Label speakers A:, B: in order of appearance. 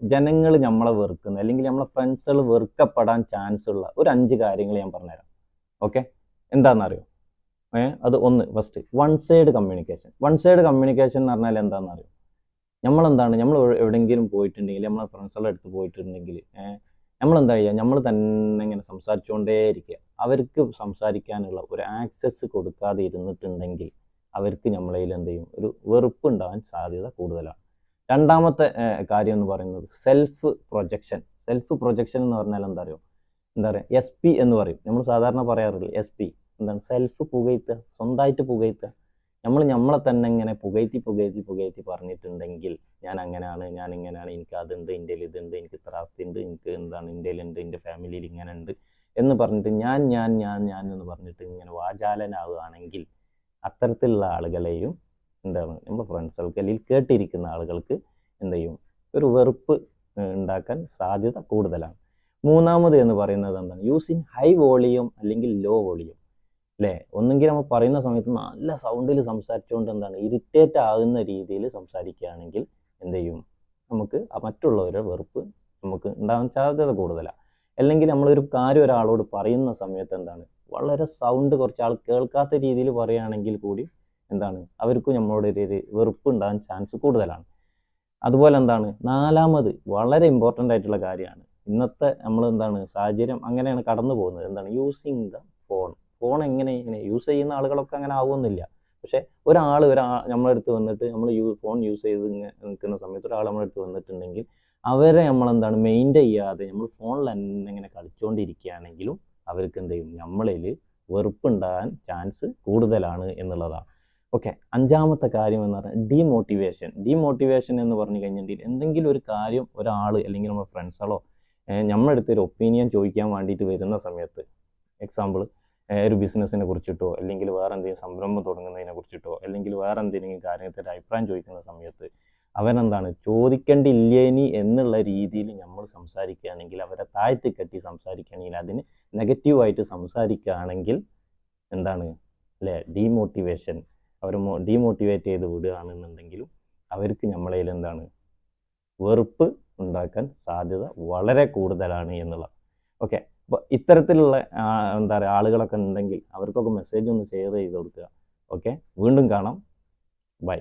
A: ജനങ്ങൾ നമ്മളെ വെറുക്കുന്ന. അല്ലെങ്കിൽ നമ്മളെ ഫ്രണ്ട്സുകൾ വെറുക്കപ്പെടാൻ ചാൻസ് ഉള്ള ഒരു അഞ്ച് കാര്യങ്ങൾ ഞാൻ പറഞ്ഞുതരാം. ഓക്കെ എന്താണെന്നറിയോ ഏ? അത് ഒന്ന് first one side communication one side communication എന്ന് പറഞ്ഞാൽ എന്താണെന്നറിയോ നമ്മളെന്താണ് നമ്മൾ എവിടെയെങ്കിലും പോയിട്ടുണ്ടെങ്കിൽ നമ്മളെ ഫ്രണ്ട്സുകളുടെ അടുത്ത് പോയിട്ടുണ്ടെങ്കിൽ നമ്മളെന്താ ചെയ്യുക? നമ്മൾ തന്നെ ഇങ്ങനെ സംസാരിച്ചുകൊണ്ടേ ഇരിക്കുക അവർക്ക് സംസാരിക്കാനുള്ള ഒരു ആക്സസ് കൊടുക്കാതെ ഇരുന്നിട്ടുണ്ടെങ്കിൽ അവർക്ക് നമ്മളതിൽ എന്ത് ചെയ്യും? ഒരു വെറുപ്പ് ഉണ്ടാകാൻ സാധ്യത കൂടുതലാണ്. രണ്ടാമത്തെ കാര്യം എന്ന് പറയുന്നത് സെൽഫ് പ്രൊജക്ഷൻ സെൽഫ് പ്രൊജക്ഷൻ എന്ന് പറഞ്ഞാൽ എന്താ അറിയോ? എന്താ പറയുക? എസ് പി എന്ന് പറയും. നമ്മൾ സാധാരണ പറയാറില്ല എസ് പി എന്താണ്? സെൽഫ് പുകയ്ത്തുക സ്വന്തമായിട്ട് പുകയ്ത്തുക നമ്മൾ നമ്മളെ തന്നെ ഇങ്ങനെ പുകയ്ത്തി പുകയ്ത്തി പുകയ്ത്തി പറഞ്ഞിട്ടുണ്ടെങ്കിൽ ഞാൻ അങ്ങനെയാണ് ഞാൻ ഇങ്ങനെയാണ് എനിക്ക് അതുണ്ട് ഇന്ത്യയിൽ ഇതുണ്ട് എനിക്ക് ഇത്ര ആസ്തി ഉണ്ട് എനിക്ക് എന്താണ് ഇന്ത്യയിലുണ്ട് എന്റെ ഫാമിലിയിൽ ഇങ്ങനെ ഉണ്ട് എന്ന് പറഞ്ഞിട്ട് ഞാൻ ഞാൻ ഞാൻ ഞാൻ എന്ന് പറഞ്ഞിട്ട് ഇങ്ങനെ വാചാലനാവുകയാണെങ്കിൽ അത്തരത്തിലുള്ള ആളുകളെയും എന്താണ് നമ്മുടെ ഫ്രണ്ട്സുകൾക്ക് അല്ലെങ്കിൽ കേട്ടിരിക്കുന്ന ആളുകൾക്ക് എന്ത് ചെയ്യും? ഒരു വെറുപ്പ് ഉണ്ടാക്കാൻ സാധ്യത കൂടുതലാണ്. മൂന്നാമത് എന്ന് പറയുന്നത് എന്താണ്? യൂസിങ് ഹൈ വോളിയം അല്ലെങ്കിൽ ലോ വോളിയം അല്ലേ? ഒന്നെങ്കിൽ നമ്മൾ പറയുന്ന സമയത്ത് നല്ല സൗണ്ടിൽ സംസാരിച്ചുകൊണ്ട് എന്താണ്? ഇറിറ്റേറ്റ് ആകുന്ന രീതിയിൽ സംസാരിക്കുകയാണെങ്കിൽ എന്ത് ചെയ്യും? നമുക്ക് മറ്റുള്ളവരുടെ വെറുപ്പ് നമുക്ക് ഉണ്ടാകാൻ സാധ്യത കൂടുതലാണ് അല്ലെങ്കിൽ നമ്മളൊരു കാര്യം ഒരാളോട് പറയുന്ന സമയത്ത് എന്താണ്? വളരെ സൗണ്ട് കുറച്ച് ആൾ കേൾക്കാത്ത രീതിയിൽ പറയുകയാണെങ്കിൽ കൂടി എന്താണ്? അവർക്ക് നമ്മളോട് ഒരു വെറുപ്പ് ഉണ്ടാകാൻ ചാൻസ് കൂടുതലാണ്. അതുപോലെ എന്താണ്? നാലാമത് വളരെ ഇമ്പോർട്ടന്റ് ആയിട്ടുള്ള കാര്യമാണ്. ഇന്നത്തെ നമ്മൾ എന്താണ്? സാഹചര്യം അങ്ങനെയാണ് കടന്നു പോകുന്നത്. എന്താണ്? യൂസിങ് ദ ഫോൺ ഫോൺ എങ്ങനെ ഇങ്ങനെ യൂസ് ചെയ്യുന്ന ആളുകളൊക്കെ അങ്ങനെ ആവുമെന്നില്ല പക്ഷെ ഒരാൾ ഒരാ നമ്മളെ അടുത്ത് വന്നിട്ട് നമ്മൾ യൂ ഫോൺ യൂസ് ചെയ്ത് നിൽക്കുന്ന സമയത്ത് ഒരാൾ നമ്മളെ അടുത്ത് വന്നിട്ടുണ്ടെങ്കിൽ അവരെ നമ്മൾ എന്താണ്? മെയിന്റെയിൻ ചെയ്യാതെ നമ്മൾ ഫോണിൽ തന്നെ ഇങ്ങനെ കളിച്ചുകൊണ്ടിരിക്കുകയാണെങ്കിലും അവർക്ക് എന്ത് ചെയ്യും? നമ്മളിൽ വെറുപ്പുണ്ടാകാൻ ചാൻസ് കൂടുതലാണ് എന്നുള്ളതാണ്. ഓക്കെ അഞ്ചാമത്തെ കാര്യം എന്ന് പറഞ്ഞാൽ ഡീമോട്ടിവേഷൻ ഡീമോട്ടിവേഷൻ എന്ന് പറഞ്ഞു കഴിഞ്ഞിട്ടുണ്ടെങ്കിൽ എന്തെങ്കിലും ഒരു കാര്യം ഒരാൾ അല്ലെങ്കിൽ നമ്മുടെ ഫ്രണ്ട്സുകളോ നമ്മുടെ അടുത്ത് ഒരു ഒപ്പീനിയൻ ചോദിക്കാൻ വേണ്ടിയിട്ട് വരുന്ന സമയത്ത് എക്സാമ്പിൾ ഒരു ബിസിനസ്സിനെ കുറിച്ചിട്ടോ അല്ലെങ്കിൽ വേറെ എന്തെങ്കിലും സംരംഭം തുടങ്ങുന്നതിനെ കുറിച്ചിട്ടോ അല്ലെങ്കിൽ വേറെ എന്തെങ്കിലും കാര്യത്തിൽ അഭിപ്രായം ചോദിക്കുന്ന സമയത്ത് അവനെന്താണ് ചോദിക്കേണ്ടില്ലേനി എന്നുള്ള രീതിയിൽ നമ്മൾ സംസാരിക്കുകയാണെങ്കിൽ അവരെ താഴ്ത്തി കെട്ടി സംസാരിക്കുകയാണെങ്കിൽ അതിന് നെഗറ്റീവായിട്ട് സംസാരിക്കുകയാണെങ്കിൽ എന്താണ്? അല്ലേ? ഡീമോട്ടിവേഷൻ അവർ ഡീമോട്ടിവേറ്റ് ചെയ്ത് വിടുകയാണെന്നുണ്ടെങ്കിലും അവർക്ക് നമ്മളതിൽ എന്താണ്? വെറുപ്പ് ഉണ്ടാക്കാൻ സാധ്യത വളരെ കൂടുതലാണ് എന്നുള്ളത് ഓക്കെ അപ്പോൾ ഇത്തരത്തിലുള്ള എന്താ പറയുക ആളുകളൊക്കെ ഉണ്ടെങ്കിൽ അവർക്കൊക്കെ മെസ്സേജ് ഒന്ന് ഷെയർ ചെയ്ത് കൊടുക്കുക. ഓക്കെ വീണ്ടും കാണാം. ബൈ